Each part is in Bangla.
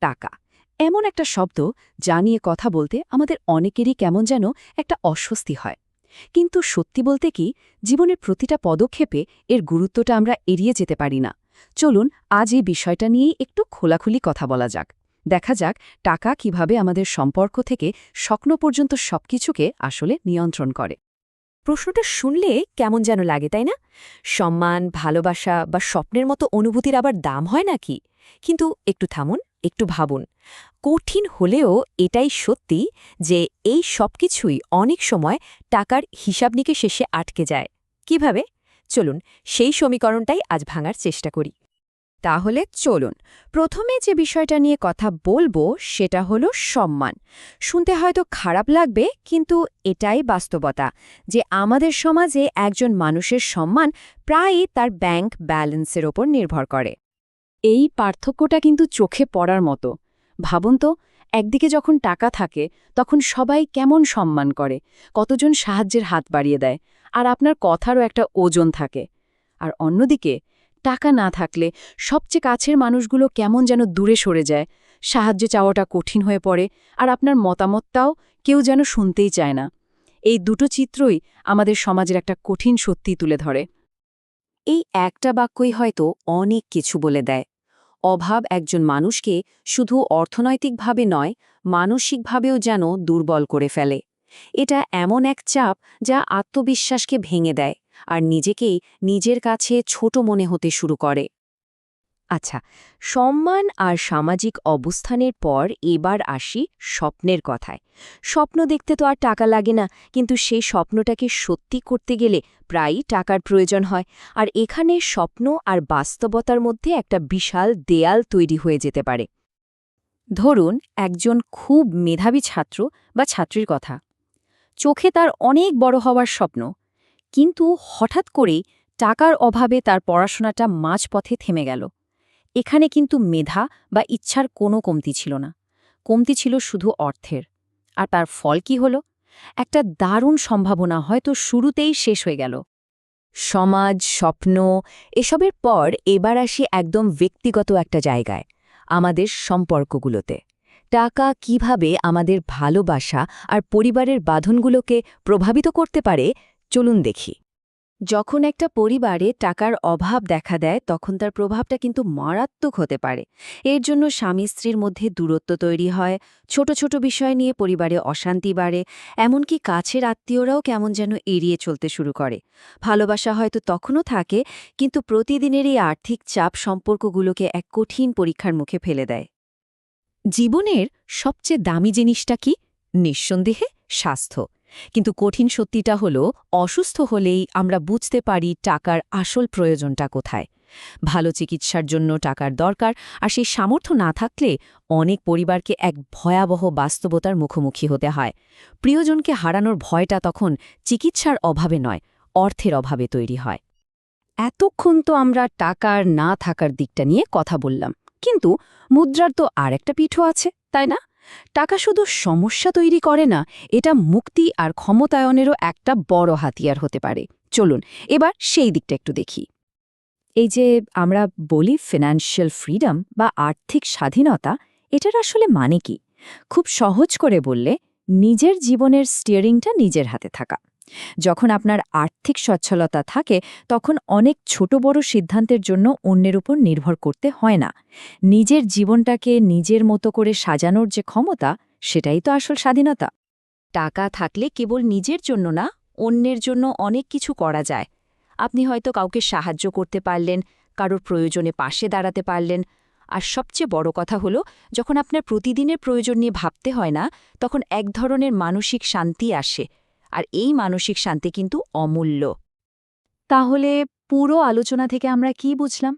টাকা। এমন একটা শব্দ যা নিয়ে কথা বলতে আমাদের অনেকেরই কেমন যেন একটা অস্বস্তি হয়। কিন্তু সত্যি বলতে কি, জীবনের প্রতিটা পদক্ষেপে এর গুরুত্বটা আমরা এড়িয়ে যেতে পারি না। চলুন আজ এই বিষয়টা নিয়েই একটু খোলাখুলি কথা বলা যাক। দেখা যাক টাকা কীভাবে আমাদের সম্পর্ক থেকে স্বপ্ন পর্যন্ত সবকিছুকে আসলে নিয়ন্ত্রণ করে। প্রশ্নটা শুনলে কেমন যেন লাগে, তাই না? সম্মান, ভালোবাসা বা স্বপ্নের মতো অনুভূতির আবার দাম হয় নাকি? কিন্তু একটু থামুন, একটু ভাবুন। কঠিন হলেও এটাই সত্যি যে এই সবকিছুই অনেক সময় টাকার হিসাব নিকে শেষে আটকে যায়। কীভাবে? চলুন, সেই সমীকরণটাই আজ ভাঙার চেষ্টা করি। তাহলে চলুন, প্রথমে যে বিষয়টা নিয়ে কথা বলব সেটা হলো সম্মান। শুনতে হয়তো খারাপ লাগবে, কিন্তু এটাই বাস্তবতা যে আমাদের সমাজে একজন মানুষের সম্মান প্রায়ই তার ব্যাংক ব্যালেন্সের ওপর নির্ভর করে। এই পার্থক্যটা কিন্তু চোখে পড়ার মতো। ভাবুন তো, একদিকে যখন টাকা থাকে, তখন সবাই কেমন সম্মান করে, কতজন সাহায্যের হাত বাড়িয়ে দেয়, আর আপনার কথারও একটা ওজন থাকে। আর অন্যদিকে টাকা না থাকলে সবচেয়ে কাছের মানুষগুলো কেমন যেন দূরে সরে যায়। সাহায্য চাওয়াটা কঠিন হয়ে পড়ে আর আপনার মতামতটাও কেউ যেন শুনতেই চায় না। এই দুটো চিত্রই আমাদের সমাজের একটা কঠিন সত্যি তুলে ধরে। এই একটা বাক্যই হয়তো অনেক কিছু বলে দেয়। অভাব একজন মানুষকে শুধু অর্থনৈতিকভাবে নয়, মানসিকভাবেও যেন দুর্বল করে ফেলে। এটা এমন এক চাপ যা আত্মবিশ্বাসকে ভেঙে দেয়। আর নিজেকেই নিজের কাছে ছোট মনে হতে শুরু করে। আচ্ছা সম্মান আর সামাজিক অবস্থানের পর এবার আসি স্বপ্নের কথায়। স্বপ্ন দেখতে তো আর টাকা লাগে না, কিন্তু সেই স্বপ্নটাকে সত্যি করতে গেলে প্রায়ই টাকার প্রয়োজন হয়। আর এখানে স্বপ্ন আর বাস্তবতার মধ্যে একটা বিশাল দেয়াল তৈরি হয়ে যেতে পারে। ধরুন, একজন খুব মেধাবী ছাত্র বা ছাত্রীর কথা। চোখে তার অনেক বড় হওয়ার স্বপ্ন। কিন্তু হঠাৎ করেই টাকার অভাবে তার পড়াশোনাটা মাঝপথে থেমে গেল। এখানে কিন্তু মেধা বা ইচ্ছার কোনো কমতি ছিল না। কমতি ছিল শুধু অর্থের। আর তার ফল কি হল? একটা দারুণ সম্ভাবনা হয়তো শুরুতেই শেষ হয়ে গেল। সমাজ, স্বপ্ন, এসবের পর এবার আসি একদম ব্যক্তিগত একটা জায়গায়, আমাদের সম্পর্কগুলোতে। টাকা কীভাবে আমাদের ভালোবাসা আর পরিবারের বাঁধনগুলোকে প্রভাবিত করতে পারে চলুন দেখি। যখন একটা পরিবারে টাকার অভাব দেখা দেয়, তখন তার প্রভাবটা কিন্তু মারাত্মক হতে পারে। এর জন্য স্বামী স্ত্রীর মধ্যে দূরত্ব তৈরি হয়, ছোট ছোট বিষয় নিয়ে পরিবারে অশান্তি বাড়ে, এমনকি কাছের আত্মীয়রাও কেমন যেন এড়িয়ে চলতে শুরু করে। ভালোবাসা হয়তো তখনও থাকে, কিন্তু প্রতিদিনের এই আর্থিক চাপ সম্পর্কগুলোকে এক কঠিন পরীক্ষার মুখে ফেলে দেয়। জীবনের সবচেয়ে দামি জিনিসটা কি? নিঃসন্দেহে স্বাস্থ্য। কিন্তু কঠিন সত্যিটা হল, অসুস্থ হলেই আমরা বুঝতে পারি টাকার আসল প্রয়োজনটা কোথায়। ভালো চিকিৎসার জন্য টাকার দরকার, আর সেই সামর্থ্য না থাকলে অনেক পরিবারকে এক ভয়াবহ বাস্তবতার মুখোমুখি হতে হয়। প্রিয়জনকে হারানোর ভয়টা তখন চিকিৎসার অভাবে নয়, অর্থের অভাবে তৈরি হয়। এতক্ষণ তো আমরা টাকার না থাকার দিকটা নিয়ে কথা বললাম, কিন্তু মুদ্রার তো আর একটা পিঠও আছে, তাই না? টাকা শুধু সমস্যা তৈরি করে না, এটা মুক্তি আর ক্ষমতায়নেরও একটা বড় হাতিয়ার হতে পারে। চলুন, এবার সেই দিকটা একটু দেখি। এই যে আমরা বলি ফিনান্সিয়াল ফ্রিডম বা আর্থিক স্বাধীনতা, এটার আসলে মানে কি? খুব সহজ করে বললে, নিজের জীবনের স্টিয়ারিংটা নিজের হাতে থাকা। যখন আপনার আর্থিক সচ্ছলতা থাকে, তখন অনেক ছোট বড় সিদ্ধান্তের জন্য অন্যের উপর নির্ভর করতে হয় না। নিজের জীবনটাকে নিজের মতো করে সাজানোর যে ক্ষমতা, সেটাই তো আসল স্বাধীনতা। টাকা থাকলে কেবল নিজের জন্য না, অন্যের জন্য অনেক কিছু করা যায়। আপনি হয়তো কাউকে সাহায্য করতে পারলেন, কারোর প্রয়োজনে পাশে দাঁড়াতে পারলেন। আর সবচেয়ে বড় কথা হলো, যখন আপনার প্রতিদিনের প্রয়োজন নিয়ে ভাবতে হয় না, তখন এক ধরনের মানসিক শান্তি আসে। আর এই মানসিক শান্তি কিন্তু অমূল্য। তাহলে পুরো আলোচনা থেকে আমরা কি বুঝলাম?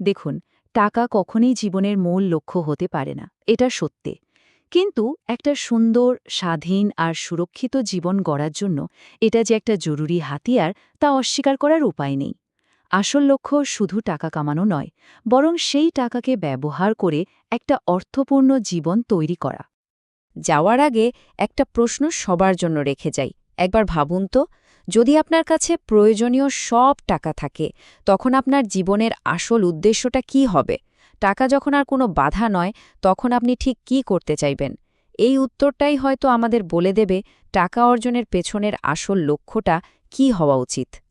দেখুন, টাকা কখনই জীবনের মূল লক্ষ্য হতে পারে না, এটা সত্যি। কিন্তু একটা সুন্দর, স্বাধীন আর সুরক্ষিত জীবন গড়ার জন্য এটা যে একটা জরুরি হাতিয়ার তা অস্বীকার করার উপায় নেই। আসল লক্ষ্য শুধু টাকা কামানো নয়, বরং সেই টাকাকে ব্যবহার করে একটা অর্থপূর্ণ জীবন তৈরি করা। যাওয়ার আগে একটা প্রশ্ন সবার জন্য রেখে যাই একবার ভাবুন তো, যদি আপনার কাছে প্রয়োজনীয় সব টাকা থাকে, তখন আপনার জীবনের আসল উদ্দেশ্যটা কি হবে? টাকা যখন আর কোনো বাধা নয়, তখন আপনি ঠিক কি করতে চাইবেন? এই উত্তরটাই হয়তো আমাদের বলে দেবে টাকা অর্জনের পেছনের আসল লক্ষ্যটা কি হওয়া উচিত।